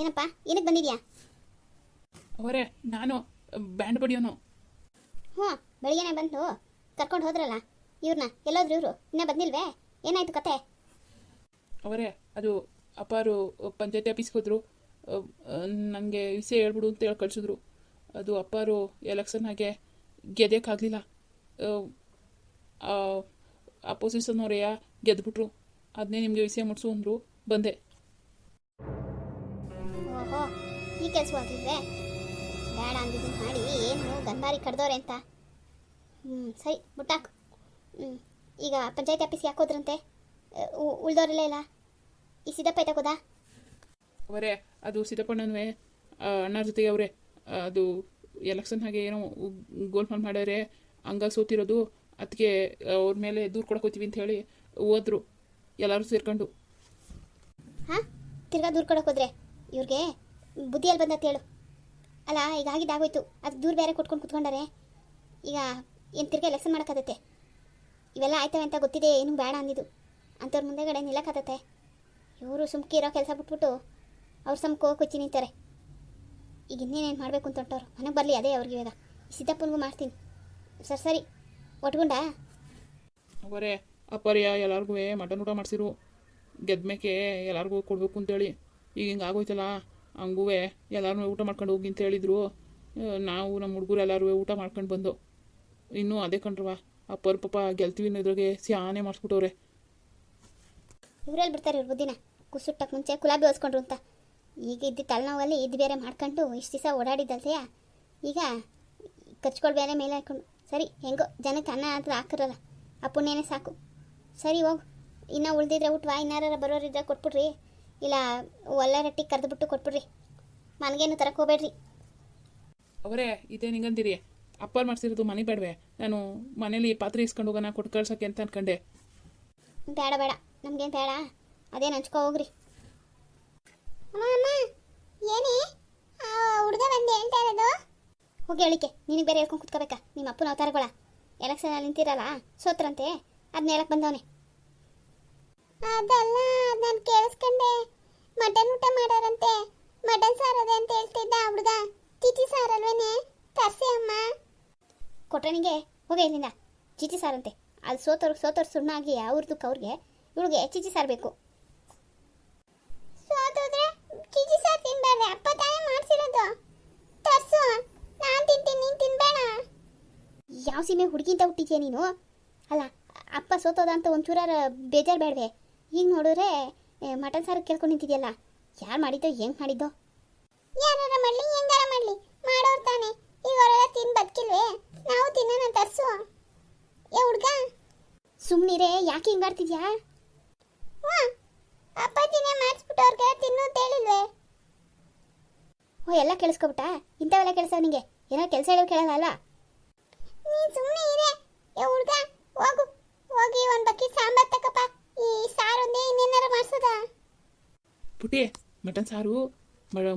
ಏನಪ್ಪ ಏನಕ್ಕೆ ಬಂದಿದ್ಯಾ? ಅವರೇ ನಾನು ಬ್ಯಾಂಡ್ ಬಡಿಯೋನು ಹ್ಞೂ ಬೆಳಿಗ್ಗೆನೆ ಬಂತು ಕರ್ಕೊಂಡು ಹೋದ್ರಲ್ಲ ಇವ್ರನ್ನ ಎಲ್ಲೋದ್ರು ಇವರು ಇನ್ನೂ ಬಂದಿಲ್ವೇ? ಏನಾಯ್ತು ಕತೆ? ಅವರೇ ಅದು ಅಪ್ಪಾರು ಪಂಚಾಯತಿ ಆಫೀಸ್ಗೆ ಹೋದ್ರು. ನನಗೆ ವಿಷಯ ಹೇಳ್ಬಿಡು ಅಂತ ಹೇಳಿ ಕಳಿಸಿದ್ರು. ಅದು ಅಪ್ಪಾರು ಎಲೆಕ್ಷನ್ ಹಾಗೆ ಗೆದ್ದಕ್ಕಾಗಲಿಲ್ಲ ಅಪೋಸಿಷನ್ ಅವರೇ ಗೆದ್ಬಿಟ್ರು. ಅದನ್ನೇ ನಿಮಗೆ ವಿಷಯ ಮುಟ್ಸು ಅಂದರು ಬಂದೆ. ಈ ಕೆಲಸ ಆಗ್ಲಿಲ್ವೇ ಬೇಡ ಅಂದಿದ್ದು ಮಾಡಿ ಏನು ಗಂಧಾರಿ ಕಡ್ದವ್ರೆ ಅಂತ. ಹ್ಞೂ ಸರಿ ಮುಟ್ಟಾಕು. ಹ್ಞೂ ಈಗ ಪಂಚಾಯತಿ ಆಫೀಸ್ ಯಾಕೆ ಹೋದ್ರಂತೆ? ಉಳ್ದವ್ರಲ್ಲೇ ಇಲ್ಲ? ಈ ಸಿದ್ದಪ್ಪ ಐತಕೋದಾ ಅವರೇ ಅದು ಸಿದ್ದಪ್ಪಣ್ಣನವೇ ಅಣ್ಣರ ಜೊತೆಗೆ ಅವರೇ. ಅದು ಎಲೆಕ್ಷನ್ ಹಾಗೆ ಏನೋ ಗೋಲ್ಮಾಲ್ ಮಾಡ್ಯಾರೆ ಹಂಗಾಗಿ ಸೋತಿರೋದು ಅದಕ್ಕೆ ಅವ್ರ ಮೇಲೆ ದೂರು ಹೋಗ್ತೀವಿ ಅಂತ ಹೇಳಿ ಹೋದ್ರು ಎಲ್ಲರೂ ಸೇರ್ಕೊಂಡು. ಹಾಂ ತಿರ್ಗಾ ದೂರ ಕೊಡಕ್ಕೆ ಹೋದ್ರೆ ಇವ್ರಿಗೆ? ಬುದ್ಧಿಯಲ್ಲಿ ಬಂದಂತ ಹೇಳು. ಅಲ್ಲ, ಈಗ ಆಗಿದ್ದಾಗೋಯ್ತು ಅದು ದೂರ ಬೇರೆ ಕೊಟ್ಕೊಂಡು ಕುತ್ಕೊಂಡಾರೆ. ಈಗ ಏನು ತಿರ್ಗಿ ಎಲೆಕ್ಷನ್ ಮಾಡೋಕ್ಕಾಗತ್ತೆ? ಇವೆಲ್ಲ ಆಯ್ತವೆ ಅಂತ ಗೊತ್ತಿದೆ, ಏನು ಬೇಡ ಅಂದಿದ್ದು. ಅಂಥವ್ರ ಮುಂದೆಗಡೆ ನಿಲ್ಲಕ್ಕಾಗತ್ತೆ. ಇವರು ಸುಮ್ಕಿ ಇರೋ ಕೆಲಸ ಬಿಟ್ಬಿಟ್ಟು ಅವ್ರ ಸಮಕ್ಕೆ ಕುಚ್ಚಿ ನಿಂತಾರೆ ಈಗ ಇನ್ನೇನೇನು ಮಾಡಬೇಕು ಅಂತ ಹೊಂಟವ್ರು. ಮನೆಗೆ ಬರಲಿ, ಅದೇ ಅವ್ರಿಗೆ ಇವಾಗ. ಸಿದ್ದಪ್ಪನಿಗೂ ಮಾಡ್ತೀನಿ. ಸರ್, ಸರಿ. ಒಟ್ಕೊಂಡಾ ಅವರೇ ಅಪ್ಪರಿಯ ಎಲ್ಲರಿಗೂ ಮಟನ್ ಊಟ ಮಾಡಿಸಿರು. ಗೆದ್ಮೇಕೆ ಎಲ್ಲರಿಗೂ ಕೊಡಬೇಕು ಅಂತೇಳಿ. ಈಗ ಹಿಂಗೆ ಆಗೋಯ್ತಲ್ಲ? ಹಂಗೂ ಎಲ್ಲರೂ ಊಟ ಮಾಡ್ಕೊಂಡು ಹೋಗಿ ಅಂತ ಹೇಳಿದ್ರು. ನಾವು ನಮ್ಮ ಹುಡುಗರು ಎಲ್ಲರೂ ಊಟ ಮಾಡ್ಕೊಂಡು ಬಂದು. ಇನ್ನೂ ಅದೇ ಕಂಡ್ರವ ಅಪ್ಪರ ಪಾಪ ಗೆಲ್ತೀವಿ ಅನ್ನೋದ್ರಾಗೆ ಸ್ಯಾನೆ ಮಾಡಿಸ್ಬಿಟ್ಟವ್ರೆ. ಇವರಲ್ಲಿ ಬಿಡ್ತಾರೆ ಇವ್ರ ಬುದ್ದಿನ ಕುಸುಟ್ಟಕ್ಕೆ ಮುಂಚೆ ಕುಲಾಬಿ ಹೊಸ್ಕೊಂಡ್ರು ಅಂತ. ಈಗ ಇದ್ದ ತಲೆನೋವಲ್ಲಿ ಇದು ಬೇರೆ ಮಾಡ್ಕೊಂಡು ಇಷ್ಟು ದಿವಸ ಓಡಾಡಿದ್ದಲ್ತೆಯಾ ಈಗ ಖರ್ಚುಗಳು ಬೇರೆ ಮೇಲೆ ಹಾಕೊಂಡು, ಸರಿ, ಹೆಂಗೋ ಜನಕ್ಕೆ ಅನ್ನ ಆದ್ರೆ ಹಾಕಿರಲ್ಲ, ಆ ಸಾಕು. ಸರಿ ಹೋಗು, ಇನ್ನೂ ಉಳ್ದಿದ್ರೆ ಊಟವಾ ಇನ್ನಾರ ಬರೋರಿದ್ರೆ ಕೊಟ್ಬಿಡ್ರಿ. ಇಲ್ಲ ಒಳ್ಳೆ ರೊಟ್ಟಿಗೆ ಕರೆದ್ಬಿಟ್ಟು ಕೊಟ್ಬಿಡ್ರಿ. ಮನಗೇನು ತರಕ್ಕೆ ಹೋಗ್ಬೇಡ್ರಿ. ಅವರೇ ಇದೇ ನಿಂಗಂದಿರಿ ಅಪ್ಪರ್ ಮಾಡಿಸಿರೋದು ಮನೆ ಬೇಡವೆ. ನಾನು ಮನೇಲಿ ಪಾತ್ರೆ ಇಸ್ಕೊಂಡು ಹೋಗೋಣ ಕೊಟ್ಟು ಕಳ್ಸೋಕೆ ಅಂತ ಅನ್ಕೊಂಡೆ. ಬೇಡ ಬೇಡ. ನಮ್ಗೇನು ಬೇಡ. ಅದೇನು ಹಂಚ್ಕೊ ಹೋಗ್ರಿ. ಅಮ್ಮ ಅಮ್ಮ ಏನೇ? ಹುಡುಗ ಬಂದೆ ಹೇಳ್ತಾ ಇರೋದು? ಹೋಗಿ ಹೇಳಿಕೆ. ನಿನಗೆ ಬೇರೆ ಹೇಳ್ಕೊಂಡು ಕುತ್ಕೋಬೇಕಾ? ನಿಮ್ಮ ಅಪ್ಪನ ಅವತಾರಗಳ. ಎಲೆಕ್ಷನಲ್ಲಿ ನಿಂತಿರಲ್ಲ? ಸೋತ್ರಂತೆ? ಅದನ್ನ ಹೇಳಕ್ ಬಂದವನೆ. ಅದಲ್ಲ ನಾನು ಕೇಳಿಸ್ಕೊಂಡೆ. ಮಟನ್ ಊಟ ಮಾಡೋರಂತೆ. ಮಟನ್ ಸಾರದೆ ಅಂತ ಹೇಳ್ತಿದ್ದ ಹುಡುಗ. ಚಿಚಿ ಸಾರಲ್ವೇನೆ ತರ್ಸಿ ಅಮ್ಮ. ಕೊಟ್ರನಿಗೆ ಹೋಗೇ ಇಲ್ಲಿಂದ. ಚಿಚಿ ಸಾರಂತೆ. ಅದು ಸೋತೋರ್ ಸೋತವ್ರು ಸುಣ್ಣಾಗಿ ಅವ್ರದಕ್ಕೆ ಅವ್ರಿಗೆ ಇವಳಿಗೆ ಚಿಚಿ ಸಾರು ಬೇಕು. ಸೋತೋದ್ರೆ ಚಿಚಿ ಸಾರು ತಿನ್ಬಾರ್ದೆ. ಅಪ್ಪ ತಾಯಿ ಮಾಡ್ಸಿರೋದು. ತರ್ಸು. ನಾನು ತಿಂತೀನಿ ನೀನು ತಿನ್ಬೇಡ. ಯಾವ ಸೀಮೆ ಹುಡುಗಿಂತ ಹುಟ್ಟಿದ್ಯಾ ನೀನು? ಅಲ್ಲ ಅಪ್ಪ ಸೋತೋದ ಅಂತ ಒಂಚೂರ ಬೇಜಾರು ಬೇಡವೆ ಈಗ ನೋಡಿದ್ರೆ ಮಟನ್ ಸಾರು ಕೇಳ್ಕೊಂಡು ನಿಂತಿದೆಯಲ್ಲ? ಯಾರು ಮಾಡಿದ್ದೋ ಹೆಂಗ್ ಮಾಡಿದ್ದೋ? ಯಾರಾರ ಮಾಡಲಿ ಹೆಂಗಾರ ಮಾಡಲಿ? ಮಾಡೋರು ತಾನೆ. ಈಗ ಅವರೆಲ್ಲ ತಿನ್ ಬದುಕಿಲ್ವೇ? ನಾವು ತಿನ್ನೋಣ ತರ್ಸು. ಏ ಹುಡ್ಗ. ಸುಮ್ಮನಿರೇ ಯಾಕೆ ಹಿಂಗಾಡ್ತಿದ್ಯಾ ಅಪ್ಪಾಜಿನೇ ಮಾಡಿಸ್ಬಿಟ್ಟು ಅವ್ರಿಗೆಲ್ಲ ತಿನ್ನು ಅಂತ ಹೇಳಿಲ್ವೇ? ಓ ಎಲ್ಲ ಕೇಳಿಸ್ಕೊಬಿಟ್ಟ? ಇಂಥವೆಲ್ಲ ಕೆಲಸ ನಿಂಗೆ? ಏನೋ ಕೆಲಸ ಹೇಳೋ ಕೇಳಲ್ಲ ಅಲ್ಲ? ನೀನು ಸುಮ್ಮನೆ ಇರೇ. ಏ ಹುಡ್ಗ ಹೋಗು. ಹೋಗಿ ಒಂದು ಬಕ್ಕಿ ಸಾಂಬಾರ್ ತಕಪ್ಪ ಈ ಸಾರು ಒಂದೇ ಇನ್ನೇನಾರ ಮಾಡ್ಸೋದಾ ಪುಟಿ ಮಟನ್ ಸಾರು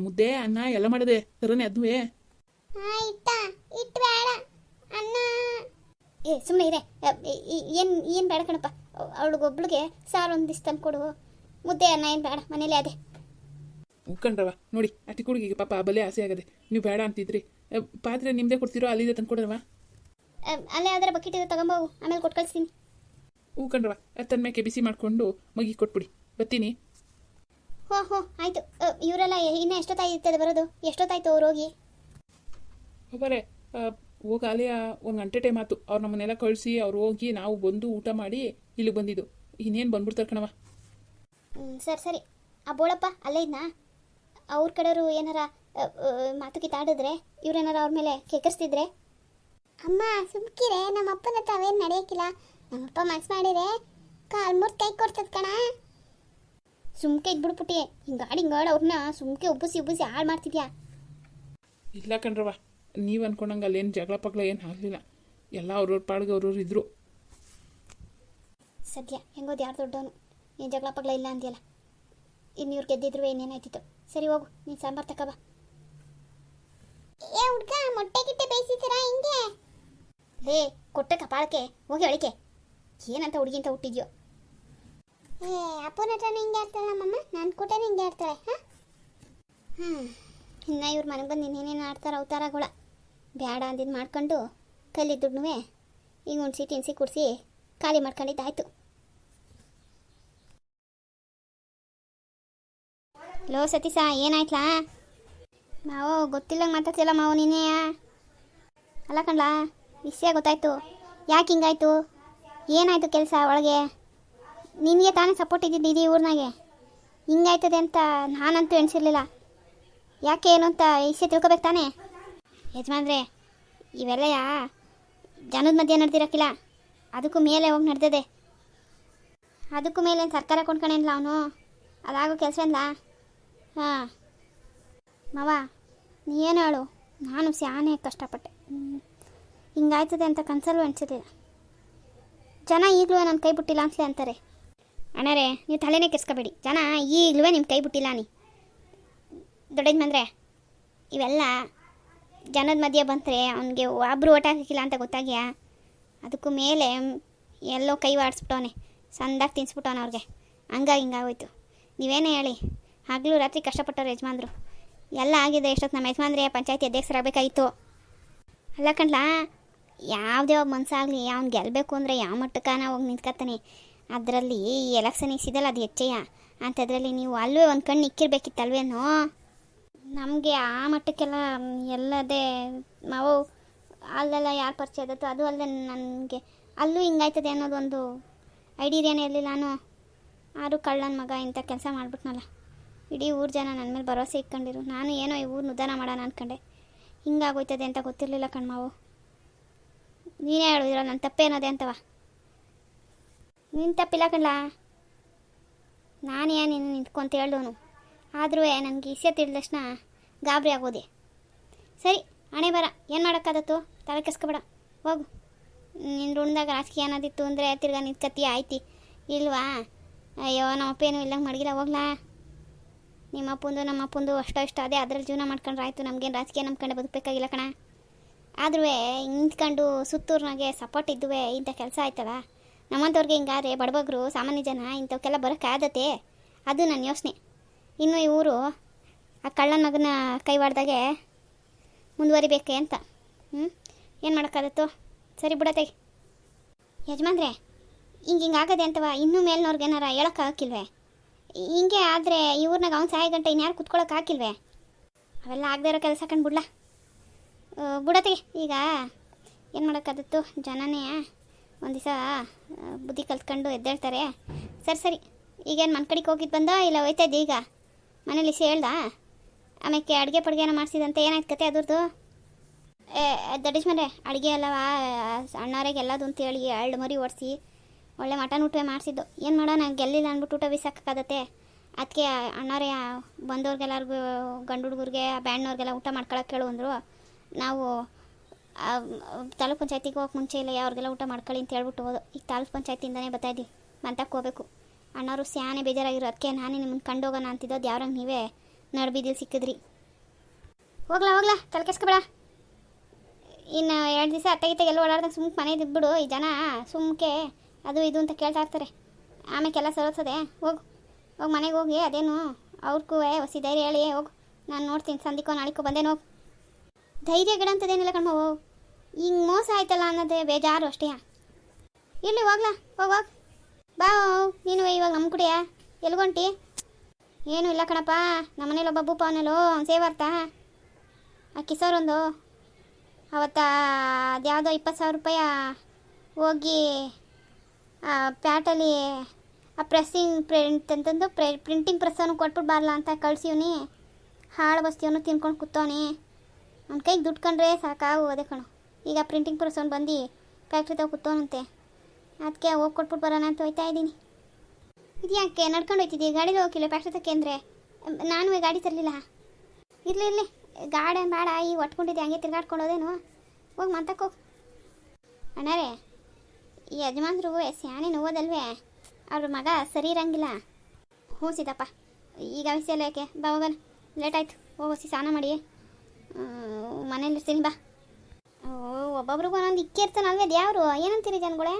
ಮುದ್ದೆ ಅನ್ನ ಎಲ್ಲ ಮಾಡಿದೆ. ತರನೇ ಅದ್ವೇ ಹಾ ಏ ಸುಮ್ಮನೆ ಇರೆ. ಏನು ಏನು ಬೇಡ ಕಣಪ್ಪ. ಅವಳಿಗೊಬ್ಳಿಗೆ ಸಾರು ಒಂದಿಷ್ಟು ತಂದ್ಕೊಡು. ಮುದ್ದೆ ಅನ್ನ ಏನು ಬೇಡ. ಮನೇಲಿ ಅದೇ. ಉಕ್ಕಂಡ್ರವ ನೋಡಿ ಅಟ್ಟಿ ಹುಡುಗಿಗೆ ಪಾಪ ಬಲೆ ಆಸೆ ಆಗದೆ. ನೀವು ಬೇಡ ಅಂತಿದ್ರಿ. ಪಾತ್ರೆ ನಿಮ್ಮದೇ ಕೊಡ್ತಿರೋ ಅಲ್ಲಿದೆ ತಂದು ಕೊಡ್ರವ ಅಲ್ಲೇ ಯಾವ್ದಾರ ಬಕೆಟ್ ಇದೆ ತಗೊಂಬೋಗು ಆಮೇಲೆ ಕೊಟ್ಟು ಕಳಿಸ್ತೀನಿ. ಹೂಕಂಡ್ರವ ತನ್ನ ಮೇಕೆ ಬಿಸಿ ಮಾಡಿಕೊಂಡು ಮಗಿ ಕೊಟ್ಬಿಡಿ. ಬರ್ತೀನಿ. ಹೋ ಹೋ ಆಯಿತು. ಇವರೆಲ್ಲ ಇನ್ನೂ ಎಷ್ಟೊತ್ತಾಗಿ ಇರ್ತದೆ ಬರೋದು? ಎಷ್ಟೊತ್ತಾಯ್ತು ಅವ್ರು ಹೋಗಿ? ಒಬ್ಬರೇ ಹೋಗಿ ಅಲ್ಲೇ ಒಂದು ಗಂಟೆ ಟೈಮ್ ಆಯ್ತು. ಅವ್ರು ನಮ್ಮನ್ನೆಲ್ಲ ಕಳಿಸಿ ಅವ್ರು ಹೋಗಿ ನಾವು ಬಂದು ಊಟ ಮಾಡಿ ಇಲ್ಲಿಗೆ ಬಂದಿದ್ದು. ಇನ್ನೇನು ಬಂದ್ಬಿಡ್ತಾರೆ ಕಣವ ಹ್ಞೂ ಸರಿ ಸರಿ. ಆ ಬೋಳಪ್ಪ ಅಲ್ಲೇ ಇದ್ನಾ? ಅವ್ರ ಕಡೆಯವರು ಏನಾರ ಮಾತು ಅ, ಮಾತುಕತೆ ಆಡಿದ್ರೆ ಇವ್ರೇನಾರ ಅವ್ರ ಮೇಲೆ ಕೆಕ್ಕರಿಸ್ತಿದ್ರೆ ಅಮ್ಮ ಸುಮ್ಕಿರೆ. ನಮ್ಮ ಅಪ್ಪನ ತಾವೇನು ನಡೆಯಕ್ಕಿಲ್ಲ. ನಮ್ಮಪ್ಪ ಮನ್ಸು ಮಾಡಿದ್ರೆ ಕಾಲ್ ಮುರ್ದು ಕೈ ಕೊಡ್ತದ ಕಣ. ಸುಮ್ಕೆ ಇದ್ಬಿಡ್ಬಿಟ್ಟಿ. ಹಿಂಗಾಡಿ ಹಿಂಗಾಡಿ ಅವ್ರನ್ನ ಸುಮ್ಕೆ ಉಬ್ಬಿಸಿ ಉಬ್ಬಿಸಿ ಹಾಳು ಮಾಡ್ತಿದ್ಯಾ? ಇಲ್ಲ ಕಣ್ರವ ನೀವು ಅನ್ಕೊಂಡಂಗೆ ಅಲ್ಲೇನು ಜಗಳ ಪಗಳ ಏನು ಆಗಲಿಲ್ಲ. ಎಲ್ಲ ಅವ್ರವ್ರ ಪಾಡ್ಗೆ ಅವ್ರವ್ರು ಇದ್ರು. ಸದ್ಯ ಹೆಂಗೋದು ಯಾರು ದೊಡ್ಡವನು? ಏನು ಜಗಳ ಪಗಳ ಇಲ್ಲ ಅಂದ್ಯಲ್ಲ. ಇನ್ನು ಇವ್ರು ಗೆದ್ದಿದ್ರು ಏನೇನಾಯ್ತಿತ್ತು? ಸರಿ ಹೋಗು ನೀನು ಸಾಂಬಾರ್ ತಕ ಬಾ. ಏ ಹುಡ್ಗ ಮೊಟ್ಟೆ ಗಿಟ್ಟೆ ಬೇಯಿಸಿದ್ದೀರಾ ಹಿಂಗೆ? ಲೇ ಕೊಟ್ಟ ಕಪಾಳಕ್ಕೆ ಹೋಗಿ ಅಳಿಕೆ. ಏನಂತ ಹುಡುಗಿ ಅಂತ ಹುಟ್ಟಿದ್ಯೋ? ಏ, ಅಪ್ಪನ ಹತ್ರನೇ ಹಿಂಗೆ ಆಡ್ತಾಳೆ ನನ್ನ ಕೊಟ್ಟೆ ಹಿಂಗೆ ಆಡ್ತಾಳೆ, ಹಾಂ? ಹ್ಞೂ ಇನ್ನು ಇವ್ರ ಮನೆಗೆ ಬಂದು ಇನ್ನೇನೇನು ಆಡ್ತಾರ ಅವತಾರಗಳ. ಬೇಡ ಅಂದಿದ್ದು ಮಾಡ್ಕೊಂಡು ಕಲ್ಲಿ ದುಡ್ಡುವೆ ಈಗ ಉಣ್ಸಿ, ತಿನ್ಸಿ, ಕುಡಿಸಿ ಖಾಲಿ ಮಾಡ್ಕೊಂಡಿದ್ದಾಯ್ತು. ಲೋ ಸತೀಶ, ಏನಾಯ್ತಲಾ? ಮಾವೋ ಗೊತ್ತಿಲ್ಲ ಮಾತಾಡ್ತಿಲ್ಲ ಮಾವು ನೀನೇ? ಅಲ್ಲ ಕಣ್ಲಾ, ವಿಷಯ ಗೊತ್ತಾಯ್ತು. ಯಾಕೆ ಹಿಂಗಾಯ್ತು? ಏನಾಯ್ತು ಕೆಲಸ ಒಳಗೆ? ನಿನಗೆ ತಾನೇ ಸಪೋರ್ಟ್ ಇದ್ದಿದ್ದು ಇದೀ ಊರಿನಾಗೆ. ಹಿಂಗಾಯ್ತದೆ ಅಂತ ನಾನಂತೂ ಎಣಿಸಿರ್ಲಿಲ್ಲ. ಯಾಕೆ ಏನು ಅಂತ ತಿಳ್ಕೋಬೇಕು ತಿಳ್ಕೊಬೇಕು ತಾನೇ? ಯಜಮಾನ್ರೆ, ಇವೆಲ್ಲ ಯಾ ಜನದ ಮಧ್ಯೆ ನಡೆದಿರೋಕ್ಕಿಲ್ಲ. ಅದಕ್ಕೂ ಮೇಲೆ ಹೋಗಿ ನಡೆದಿದೆ. ಅದಕ್ಕೂ ಮೇಲೆ ಸರ್ಕಾರ ಕೊಂಡ್ಕಣೇನಿಲ್ಲ ಅವನು? ಅದಾಗೋ ಕೆಲಸ ಇಲ್ಲ ಹಾಂ. ಮಾವ, ನೀ ಏನು ಹೇಳು? ನಾನು ಸ್ಯಾನೇ ಕಷ್ಟಪಟ್ಟೆ. ಹಿಂಗಾಯ್ತದೆ ಅಂತ ಕನಸಲ್ಲೂ ಅನಿಸಿರ್ಲಿಲ್ಲ ಜನ ಈಗಲೂ ನನ್ನ ಕೈ ಬಿಟ್ಟಿಲ್ಲ ಅಂತಲೇ ಅಂತಾರೆ. ಅಣ್ಣರೇ ನೀವು ತಲೆನೇ ಕೆರ್ಸ್ಕೋಬೇಡಿ ಜನ ಈಗಲೂ ನಿಮ್ಮ ಕೈ ಬಿಟ್ಟಿಲ್ಲ ನೀ. ಬಂದರೆ ಇವೆಲ್ಲ ಜನದ ಮಧ್ಯೆ ಬಂದರೆ ಅವನಿಗೆ ಒಬ್ರು ಓಟ್ ಹಾಕಿಲ್ಲ ಅಂತ ಗೊತ್ತಾಗ್ಯಾ? ಅದಕ್ಕೂ ಮೇಲೆ ಎಲ್ಲೋ ಕೈ ವಾಡಿಸ್ಬಿಟ್ಟವನೆ, ಸಂದಾಗಿ ತಿನ್ಸ್ಬಿಟ್ಟವನ ಅವ್ರಿಗೆ. ಹಂಗಾಗಿ ಹಿಂಗಾಗೋಯ್ತು. ನೀವೇನೇ ಹೇಳಿ ಹಗಲು ರಾತ್ರಿ ಕಷ್ಟಪಟ್ಟವ್ರು ಯಜಮಾನ್ರು. ಎಲ್ಲ ಆಗಿದೆ ಎಷ್ಟೊತ್ತು ನಮ್ಮ ಯಜಮಾನ್ರೆ, ಪಂಚಾಯತಿ ಅಧ್ಯಕ್ಷರಾಗಬೇಕಾಗಿತ್ತು. ಅಲ್ಲ ಕಣ್ಲಾ, ಯಾವುದೇ ಒಬ್ಬ ಮನಸ್ಸಾಗಲಿ ಅವ್ನು ಗೆಲ್ಲಬೇಕು ಅಂದರೆ ಯಾವ ಮಟ್ಟಕ್ಕನ ಹೋಗಿ ನಿಂತ್ಕೊತಾನೆ ಅದರಲ್ಲಿ ಈ ಇಸಿದಲ್ಲ ಅದು ಹೆಚ್ಚೆಯ ಅಂಥದ್ರಲ್ಲಿ ನೀವು ಅಲ್ಲೂ ಒಂದು ಕಣ್ಣು ಇಕ್ಕಿರ್ಬೇಕಿತ್ತಲ್ವೇನೋ? ನಮಗೆ ಆ ಮಟ್ಟಕ್ಕೆಲ್ಲ ಎಲ್ಲದೇ ಮಾವು, ಅಲ್ಲೆಲ್ಲ ಯಾರು ಪರಿಚಯ ಆದತ್ತು ಅದು ಅಲ್ಲದೆ ನನಗೆ ಅಲ್ಲೂ ಹಿಂಗಾಯ್ತದೆ ಅನ್ನೋದೊಂದು ಐಡಿಯಾನೇ ಇರಲಿಲ್ಲ ನಾನು. ಆರು ಕಳ್ಳನ ಮಗ ಇಂಥ ಕೆಲಸ ಮಾಡ್ಬಿಟ್ನಲ್ಲ. ಇಡೀ ಊರು ಜನ ನನ್ನ ಮೇಲೆ ಭರವಸೆ ಇಟ್ಕೊಂಡಿರು. ನಾನು ಏನೋ ಈ ಊರು ನಿಧಾನ ಮಾಡೋಣ ಅಂದ್ಕೊಂಡೆ ಹಿಂಗಾಗೋಯ್ತದೆ ಅಂತ ಗೊತ್ತಿರಲಿಲ್ಲ ಕಣ್ಮಾವು ನೀನೇ ಹೇಳಿದಿರೋ ನನ್ನ ತಪ್ಪೇನೋದೆ ಅಂತವ? ನಿನ್ನ ತಪ್ಪಿಲ್ಲ ಕಣ್ಲ? ನಾನು ಏನು ನಿಂತ್ಕೊಂತ ಹೇಳ್ದವನು. ಆದರೂ ನನಗೆ ಇಸ್ಯ ತಿಳಿದ ತಕ್ಷಣ ಗಾಬರಿ ಆಗೋದೆ. ಸರಿ ಹಣೆ ಬರ, ಏನು ಮಾಡೋಕ್ಕಾದತ್ತು ತಲೆ ಕೆಸ್ಕೊಬೇಡ. ಹೋಗು. ನಿನ್ನ ಋಣದಾಗ ರಾಜಕೀಯ ಅನ್ನೋದಿತ್ತು ಅಂದರೆ ತಿರ್ಗಾ ನಿಂತ್ಕತ್ತಿ, ಆಯ್ತಿ. ಇಲ್ವಾ? ಅಯ್ಯೋ ನಮ್ಮಪ್ಪ ಏನು ಇಲ್ಲಂಗೆ ಮಡಗಿಲ್ಲ, ಹೋಗ್ಲಾ? ನಿಮ್ಮ ಅಪ್ಪಂದು, ನಮ್ಮ ಅಪ್ಪಂದು ಅಷ್ಟೋ ಇಷ್ಟ ಅದೇ, ಅದ್ರಲ್ಲಿ ಜೀವನ ಮಾಡ್ಕೊಂಡ್ರೆ ಆಯಿತು ನಮಗೇನು ರಾಜಕೀಯ ನಂಬ್ಕೊಂಡೆ ಬದುಕಬೇಕಾಗಿಲ್ಲ ಕಣ. ಆದ್ರೂ ನಿಂತ್ಕೊಂಡು ಸುತ್ತೂರ್ನಾಗೆ ಸಪೋರ್ಟ್ ಇದ್ದುವೆ ಇಂಥ ಕೆಲಸ ಆಯ್ತಲ್ಲ? ನಮ್ಮಂಥವ್ರಿಗೆ ಹಿಂಗಾದ್ರೆ ಬಡಬಗ್ರು, ಸಾಮಾನ್ಯ ಜನ ಇಂಥವಕ್ಕೆಲ್ಲ ಬರೋಕ್ಕಾಗತ್ತೆ ಅದು ನನ್ನ ಯೋಚನೆ. ಇನ್ನು ಈ ಊರು ಆ ಕಳ್ಳನ ಮಗನ ಕೈ ಬಾಡ್ದಾಗೆ ಮುಂದುವರಿಬೇಕೆ ಅಂತ. ಹ್ಞೂ ಏನು ಮಾಡೋಕ್ಕಾಗತ್ತೋ? ಸರಿ ಬಿಡತ್ತೆ ಯಜಮಾನ್ರೆ, ಹಿಂಗೆ ಹಿಂಗೆ ಆಗದೆ ಅಂತವ ಇನ್ನೂ ಮೇಲ್ನವ್ರಿಗೆ ಏನಾರ ಹೇಳೋಕ್ಕಾಗಿಲ್ವೇ ಹಿಂಗೆ ಆದರೆ ಈ ಊರ್ನಾಗ ಅವ್ನು ಸಹಾಯ ಗಂಟೆ ಇನ್ಯಾರು ಕುತ್ಕೊಳ್ಳೋಕೆ ಹಾಕಿಲ್ವೇ ಅವೆಲ್ಲ ಆಗದೆ ಇರೋ ಕೆಲಸ ಕಂಡು ಬಿಡ್ಲಾ ಬಿಡತ್ತೆ ಈಗ ಏನು ಮಾಡೋಕ್ಕಾಗತ್ತು ಜನನೇ. ಒಂದು ದಿವಸ ಬುದ್ಧಿ ಕಲ್ತ್ಕೊಂಡು ಎದ್ದೇಳ್ತಾರೆ. ಸರಿ ಸರಿ. ಈಗೇನು ಮನೆ ಕಡೆಗೆ ಹೋಗಿದ್ದು ಬಂದ? ಇಲ್ಲ ಹೋಯ್ತಾ ಈಗ? ಮನೇಲಿ ಹೇಳ್ದಾ? ಆಮೇಲೆ ಅಡುಗೆ ಪಡುಗೆನ ಮಾಡಿಸಿದಂತೆ ಏನಾಯ್ತು ಕತೆ ಅದ್ರದ್ದು? ಏ ದಡ್ಡಿಸ್ಮರೆ ಅಡುಗೆ ಎಲ್ಲವಾ ಅಣ್ಣವ್ರಿಗೆ ಎಲ್ಲದು ಅಂತ ಹೇಳಿ ಎರಡು ಮರಿ ಓಡಿಸಿ, ಒಳ್ಳೆ ಮಟನ್ ಊಟ ಮಾಡಿಸಿದ್ದು. ಏನು ಮಾಡೋಣ, ಗೆಲ್ಲಿಲ್ಲ ಅಂದ್ಬಿಟ್ಟು ಊಟ ಬಿಸಾಕಕ್ಕಾಗತ್ತೆ. ಅದಕ್ಕೆ ಅಣ್ಣಾರೇ ಬಂದವ್ರಿಗೆಲ್ಲರಿಗೂ ಗಂಡು ಹುಡುಗರಿಗೆ ಬ್ಯಾಂಡ್ನವ್ರಿಗೆಲ್ಲ ಊಟ ಮಾಡ್ಕೊಳಕ್ಕೆ ಕೇಳು ಅಂದರು. ನಾವು ತಾಲೂಕ್ ಪಂಚಾಯತಿಗೆ ಹೋಗಕ್ಕೆ ಮುಂಚೆ ಇಲ್ಲ ಅವ್ರಿಗೆಲ್ಲ ಊಟ ಮಾಡ್ಕೊಳ್ಳಿ ಅಂತ ಹೇಳ್ಬಿಟ್ಟು ಹೋದು. ಈಗ ತಾಲೂಕ್ ಪಂಚಾಯತಿಯಿಂದನೇ ಇದ್ದೀವಿ. ಮಂತಕ್ಕೆ ಹೋಗ್ಬೇಕು. ಅಣ್ಣವರು ಸ್ಯಾನೆ ಬೇಜಾರಾಗಿರೋ ಅದಕ್ಕೆ ನಾನೇ ನಿಮ್ಮನ್ನು ಕಂಡೋಗೋಣ ಅಂತಿದ್ದೋದು ಯಾವ್ರಂಗೆ ನೀವೇ? ನಡ್ಬಿದ್ದೀವಿ ಸಿಕ್ಕಿದ್ರಿ. ಹೋಗ್ಲಾ ಹೋಗ್ಲಾ, ತಲೆ ಕೆಸ್ಕೊಬೇಡ ಇನ್ನು ಎರಡು ದಿವಸ ಅತ್ತಗಿತ್ತ ಎಲ್ಲ ಓಡಾಡ್ದಂಗೆ ಸುಮ್ಕೆ ಮನೆ ಇದ್ಬಿಡು, ಈ ಜನ ಸುಮ್ಕೆ ಅದು ಇದು ಅಂತ ಕೇಳ್ತಾ ಇರ್ತಾರೆ. ಆಮೇಲೆ ಎಲ್ಲ ಸರೋಸದೆ ಹೋಗು. ಹೋಗಿ ಮನೆಗೆ ಹೋಗಿ, ಅದೇನು ಅವ್ರಿಗೂ ಹೊಸಿ ಧೈರ್ಯ ಹೇಳಿ, ಹೋಗು. ನಾನು ನೋಡ್ತೀನಿ, ಸಂದಿಕೋ ನಾಳಿಕೋ ಬಂದೇನು ಹೋಗು. ಧೈರ್ಯ ಗಿಡ ಅಂತದೇನಿಲ್ಲ ಕಣ್ಮ, ಹಿಂಗೆ. ಮೋಸ ಆಯ್ತಲ್ಲ ಅನ್ನೋದೇ ಬೇಜಾರು ಅಷ್ಟೇ. ಇಲ್ಲಿ ಹೋಗ್ಲಾ? ಹೋಗ್ ಹೋಗ್. ಬಾ, ಹೋಗ್. ನೀನು ಇವಾಗ ನಮ್ಮ ಕುಡಿಯ? ಎಲ್ಗೊಂಟಿ? ಏನು ಇಲ್ಲ ಕಣಪ್ಪ. ನಮ್ಮನೇಲಿ ಒಬ್ಬ ಬೂಪ ಅವನಲ್ಲೋ, ಅವ್ನು ಬರ್ತಾ ಆ ಕಿಸೋರೊಂದು ಅವತ್ತ ಅದ್ಯಾವುದೋ ಇಪ್ಪತ್ತು ಸಾವಿರ ರೂಪಾಯಿ ಹೋಗಿ, ಆ ಪ್ಯಾಟಲ್ಲಿ ಆ ಪ್ರೆಸ್ಸಿಂಗ್ ಪ್ರಿಂಟ್ ಅಂತಂದು ಪ್ರೆ, ಪ್ರಿಂಟಿಂಗ್ ಪ್ರೆಸ್ಸನ್ನು ಕೊಟ್ಬಿಟ್ಟು ಬರಲ್ಲ ಅಂತ ಕಳ್ಸಿವ್ನಿ. ಹಾಳು ಬಸ್ತಿಯವನು ತಿನ್ಕೊಂಡು ಕೂತವನಿ. ಅವ್ನ ಕೈಗೆ ದುಡ್ಡು ಕಂಡ್ರೆ ಸಾಕಾಗು ಅದೇ ಕಣು. ಈಗ ಪ್ರಿಂಟಿಂಗ್ ಪ್ರೆಸ್ ಅವ್ನು ಬಂದು ಫ್ಯಾಕ್ಟ್ರಿದಾಗ ಕೂತೋನಂತೆ ಅದಕ್ಕೆ ಹೋಗಿ ಕೊಟ್ಬಿಟ್ಟು ಬರೋಣ ಅಂತ ಹೋಯ್ತಾ ಇದ್ದೀನಿ. ಇದು ಯಾಕೆ ನಡ್ಕೊಂಡು ಹೋಯ್ತಿದ್ದೀಯ ಗಾಡಿಗೆ ಹೋಗಿಲ್ಲ ಫ್ಯಾಕ್ಟ್ರಿ ತಕ್ಕೆ ಅಂದರೆ? ನಾನು ಗಾಡಿ ತರಲಿಲ್ಲ. ಇರಲಿ ಇರಲಿ. ಗಾಡಿ ಬೇಡ ಈ ಒಟ್ಕೊಂಡಿದ್ದೆ, ಹಂಗೆ ತಿರ್ಗಾಡ್ಕೊಂಡು ಹೋದೇನು ಹೋಗಿ ಮಾತಾಕೋ ಅಣ್ಣರೇ, ಈ ಯಜಮಾನ್ರು ಸ್ಯಾನೆ ನೋವೋದಲ್ವೇ? ಅವ್ರ ಮಗ ಸರಿ ಇರಂಗಿಲ್ಲ. ಹ್ಞೂ ಸೀತಪ್ಪ. ಈಗ ವಿಷಯ ಯಾಕೆ? ಬಾ, ಹೋಗೋಣ. ಲೇಟ್ ಆಯ್ತು. ಹೋಗಿ ಸ್ನಾನ ಮಾಡಿ. ಮನೇಲಿ ಇರ್ತೀನಿ ಬಾ. ಓ ಒಬ್ಬೊಬ್ರಿಗೂ ಒಂದೊಂದು ಇಕ್ಕಿರ್ತಾನಲ್ವೇ ಯಾರು ಏನಂತೀರಿ ಜನಗಳೇ?